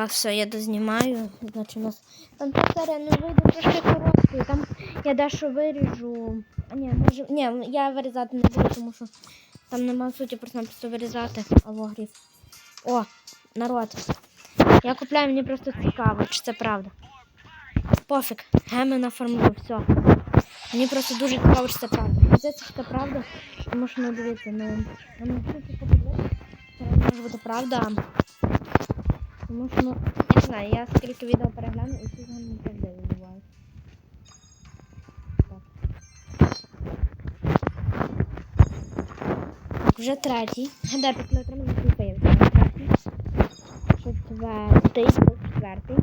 Так, все, я дознімаю. Значить, у нас там та серія не вийде трошки короткою. Там я дещо виріжу. А ні, може. Ні, я вирізати не буду, тому що там нема суті просто-напросто вирізати алогрів. О, народ. Я купляю, мені просто цікаво, чи це правда. Пофіг, геми нафармлю, все. Мені просто дуже цікаво, чи це правда. Що це правда, тому що ну дивіться, ну, ну, ну, це подивитися, це може бути правда. Тому що, ну, не знаю, я скільки відео перегляну і всі неправдиві бувають. Так. Так, вже третій. Гадаю, після отримання не. Третій. Четвертий. Четвертий.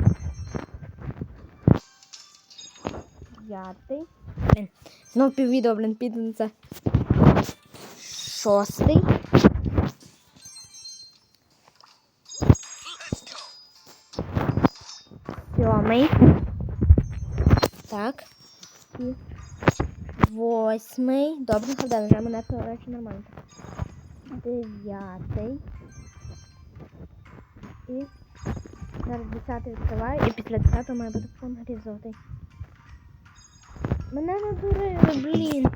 П'ятий. Блін. Знов піввідео, блін, піде на це. Шостий. Сьомий. Так. Восьмий. Добре, згадали, вже мене це речі нормально. Дев'ятий. І зараз десятий відкриваю, і після десятого має бути фон грізотий. Мене надурили, блін.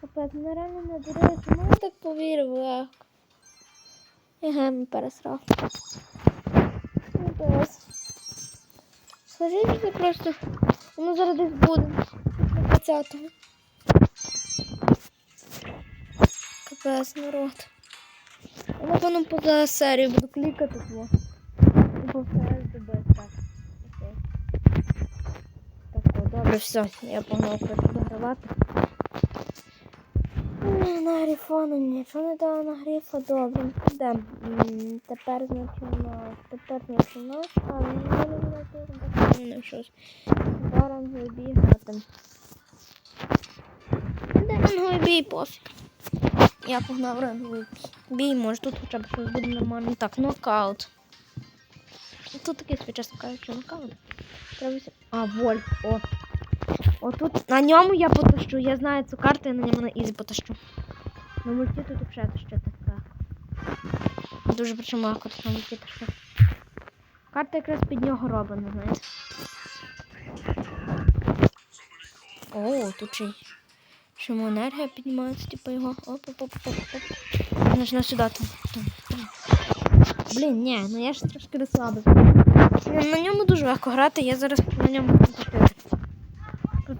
Капець, мене реально надурили. Чому я так повірив легко? Еге, ми пересрав. Капець. Скажіть, це просто. Воно зараз десь буде. На 20-го. Капець, народ. Я напевно поза серію буду клікати того. І. Так. Так, о, добре, все. Я погнав догравати. На грифону нічого не дало на грифа, добре. Де? Тепер значить у нас. Тепер значить. А, ну не не щось. Два рангові бій грати. Де ранговий бій, пофіг. Я погнав ранговий бій, може тут хоча б щось буде нормально. Так, нокаут. Тут такий чесно кажучи, нокаут. Треба... А, вольф, о. Отут на ньому я потащу. Я знаю цю карту, я на ньому на ізі потащу. На мульті тут взагалі ще така. Дуже причому легко тут на мульті тащу. Карта якраз під нього роблена, знаєте. О, тут ще чому енергія піднімається, типу його. Оп, оп, оп, оп, оп. Можна сюди там. там, там. Блін, ні, ну я ж трошки розслабився. Ну, На ньому дуже легко грати, я зараз на ньому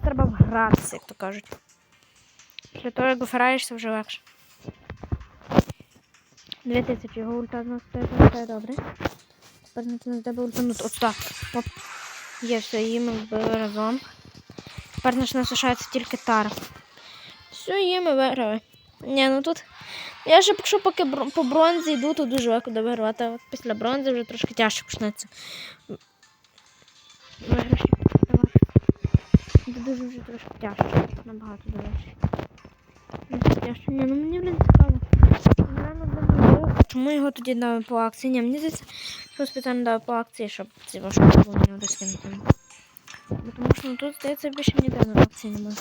треба гратися, як то кажуть. Після того, як граєшся, вже легше. 2000 його ульта нас стоїть, добре. Тепер на тебе ультануть. От так. Оп. Є все, її ми вбили разом. Тепер нас лишається тільки тара. Все, її ми виграли. Ні, ну тут. Я ще якщо поки по бронзі йду, то дуже легко вигравати. А от після бронзи вже трошки тяжче почнеться. Виграші. Це дуже вже трошки тяжче. Набагато до речі. Ну. Ні, ну мені, блін, цікаво. Чому його тоді дали по акції? Ні, мені здається, що спеціально дали по акції, щоб ці важко було не доскинути. Бо тому що ну, тут, здається, більше ніде на акції немає.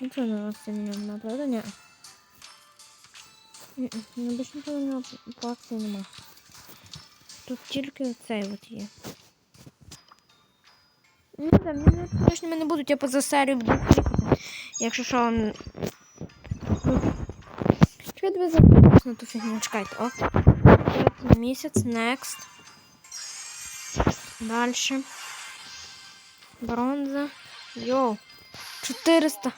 Нічого на акції немає, правда? Ні. Ні, Ну, більше нічого на по акції немає. Тут тільки цей от є. Ну, да, мені не звісно, мене будуть, я поза серію. Якщо що. ну, Чекайте, ви на ту фігню, чекайте, о. Місяць, next. Дальше. Бронза. Йоу. 400.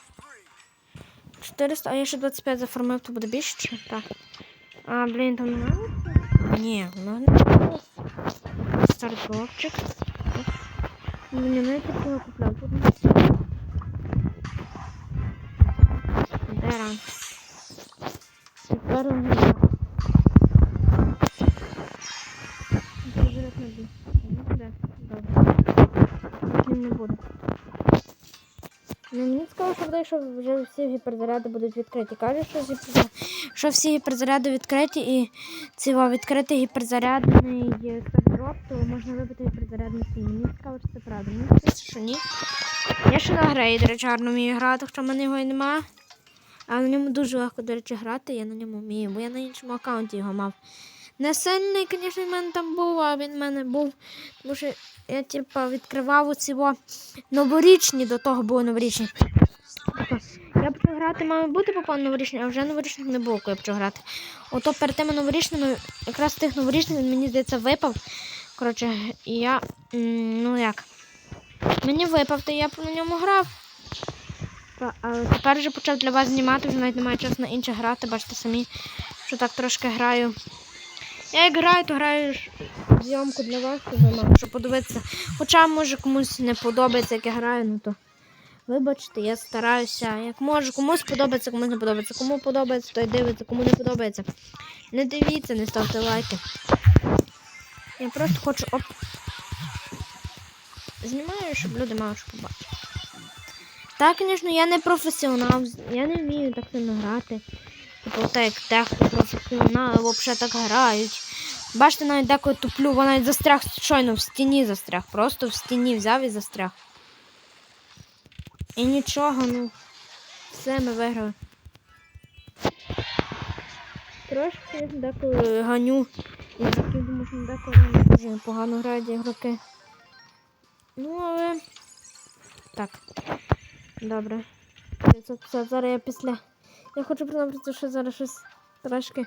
400, а я ще 25 заформив, то буде більше чи? Так. А, блін, там немає? Ні, воно не. Стартовчик. Мені не такого купляв. Тут. Де ран? Тепер у мене. Дуже раз не буду. Ну, куди? Добре. З ним не буду. Мені цікаво, що буде, що вже всі гіперзаряди будуть відкриті. Кажуть, що, що всі гіперзаряди відкриті і во, відкритий гіперзарядний стардроп, то можна вибити гіперзарядний сім. Мені цікаво, чи це правда. Мені здається, що ні. Я ще на грей, до вмію грати, хоча в мене його і немає. А на ньому дуже легко, до речі, грати, я на ньому вмію, бо я на іншому аккаунті його мав. Не сильний, звісно, в мене там був, а він в мене був. Тому що я типа відкривав оці во новорічні, до того були новорічні. Я почав грати, має бути попав новорічний, а вже новорічних не було, коли я почав грати. Ото перед тими новорічними, якраз тих новорічних, мені здається, випав. Коротше, і я. Ну як? Мені випав, то я на ньому грав. Але тепер вже почав для вас знімати, вже навіть немає часу на інше грати, бачите самі, що так трошки граю. Я як граю, то граю зйомку для вас, ви щоб подивитися. Хоча може комусь не подобається, як я граю, ну то вибачте, я стараюся. Як можу, комусь подобається, комусь не подобається. Кому подобається, той дивиться, кому не подобається. Не дивіться, не ставте лайки. Я просто хочу оп. Знімаю, щоб люди мали що побачити. Так, звісно, я не професіонал, я не вмію так сильно грати. Типу, так як дехто професіонали взагалі так грають. Бачите, навіть деколи туплю, вона навіть застряг щойно в стіні застряг. Просто в стіні взяв і застряг. І нічого, ну. Все, ми виграли. Трошки деколи ганю. Ігроків, тому що деколи дуже погано грають ігроки. Ну, але. Так. Добре. 550. Зараз я після. Я хочу просто що зараз щось трошки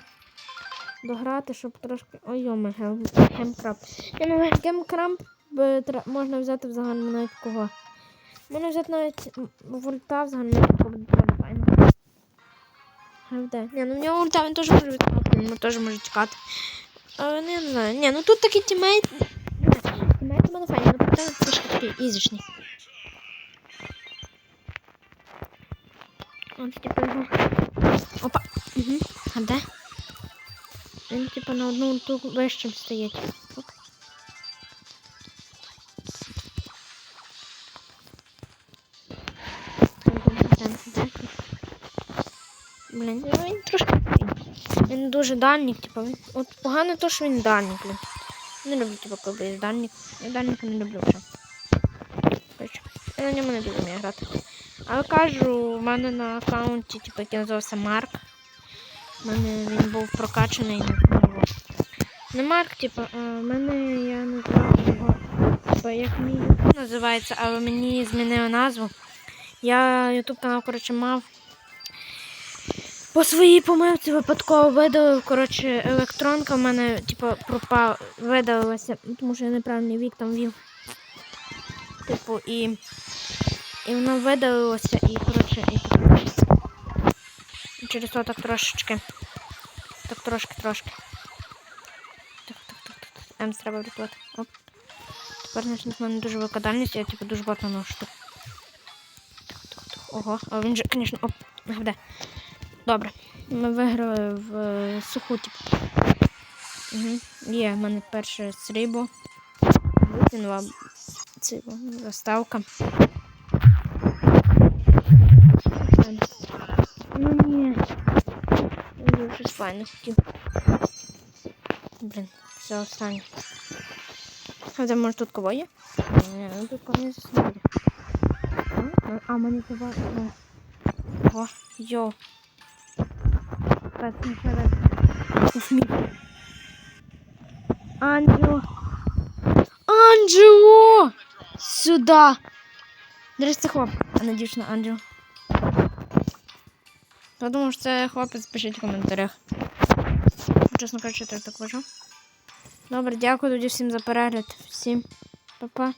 дограти, щоб трошки. Ой, йоме, гемкраб. Я ну гемкраб можна взяти в загальному навіть кого. Можна взяти навіть вольта в загальному навіть кого файно. ГВД. Ні, ну в нього ульта він теж може відкати, він теж може чекати. Але ну, не знаю. Ні, ну тут такий тімейт. Тімейт у мене файні, але проте трошки такі ізішні. Он типа Типа на одну ульту вищим стоїть. Блін, ну він трошки. Він дуже дальній, типа. Він... От погано то, що він дальній, блін. Не люблю, типа, коли є дальній. Я дальніка не люблю вже. Коротше, Я на ньому не дуже вмію грати. Але кажу, у мене на аккаунті, типу, який називався Марк. У мене він був прокачаний. Не Марк, типу, а мене я назвав його, типу, як мій YouTube називається, але мені змінили назву. Я YouTube канал, коротше, мав. По своїй помилці випадково видалив, коротше, електронка в мене, типу, пропав, видалилася, тому що я неправильний вік там вів. Типу, і. І воно видалилося і, коротше, і через то так трошечки. Так трошки, трошки. Так, так, так, так. так. Ем, треба врятувати. Оп. Тепер значить в мене дуже велика дальність, я типу дуже багато так. Ого, а він же, звісно, оп, де. Добре. Ми виграли в е, суху, типу. Угу. Є, в мене перше срібло. Викинула цибо, заставка. Ну ні. Щось файне хотів. Блін, все останнє. А може тут кого є? Ні, ну тут кого не заснули. А, мені кого? Ну. О, йо. Ну ще раз. Анджело. Анджело! Сюда! Дивись, це хлоп, а не дівчина Анджело. Я думаю, що це хлопець, пишіть в коментарях. Чесно кажучи, я так вважаю. Добре, дякую тоді всім за перегляд. Всім па-па.